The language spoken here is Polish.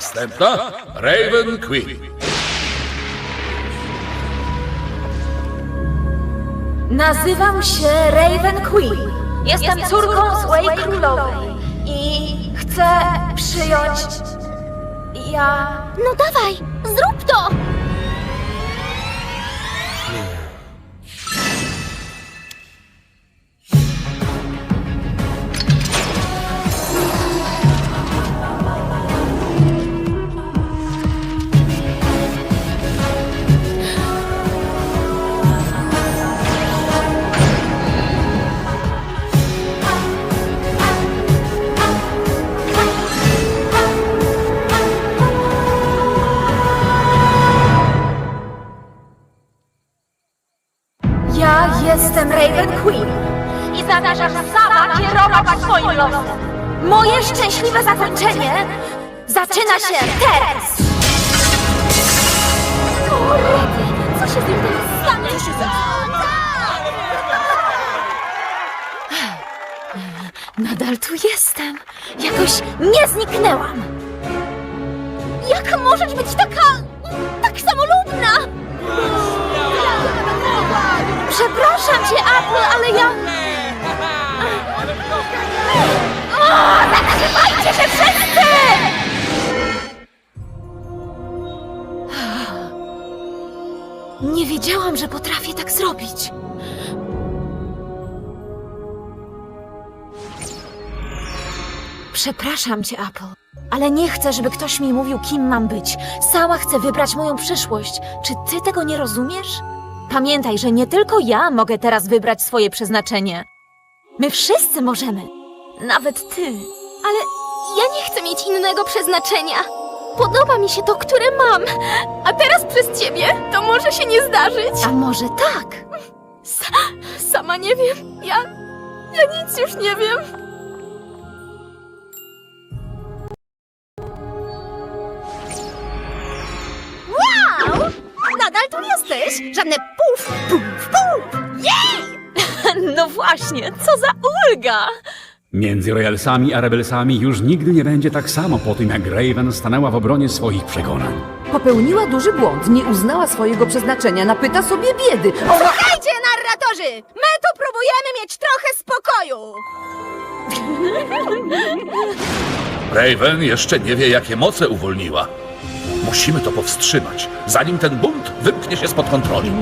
Następna Raven Queen. Nazywam się Raven Queen. Jestem córką złej królowej i chcę przyjąć. Ja. No dawaj, Ja jestem Raven Queen i zamierzam sama kierować swoim losem. Moje szczęśliwe zakończenie zaczyna się teraz. Co się z się Nadal tu jestem. Jakoś nie zniknęłam. Jak możesz być taka... tak samolubna? Przepraszam cię, Apple, ale ja... O, zatrzymajcie się wszyscy! Nie wiedziałam, że potrafię tak zrobić. Przepraszam cię, Apple, ale nie chcę, żeby ktoś mi mówił, kim mam być. Sama chcę wybrać moją przyszłość. Czy ty tego nie rozumiesz? Pamiętaj, że nie tylko ja mogę teraz wybrać swoje przeznaczenie. My wszyscy możemy. Nawet ty. Ale ja nie chcę mieć innego przeznaczenia. Podoba mi się to, które mam. A teraz przez ciebie to może się nie zdarzyć. A może tak? Sa sama nie wiem. Ja... ja nic już nie wiem. Nadal tu jesteś! Żadne puf, puf, puf! Jej! No właśnie, co za ulga! Między Royalsami a Rebelsami już nigdy nie będzie tak samo po tym, jak Raven stanęła w obronie swoich przekonań. Popełniła duży błąd, nie uznała swojego przeznaczenia, napyta sobie biedy. Ona... Słuchajcie, narratorzy! My tu próbujemy mieć trochę spokoju! Raven jeszcze nie wie, jakie moce uwolniła. Musimy to powstrzymać, zanim ten bunt wymknie się spod kontroli.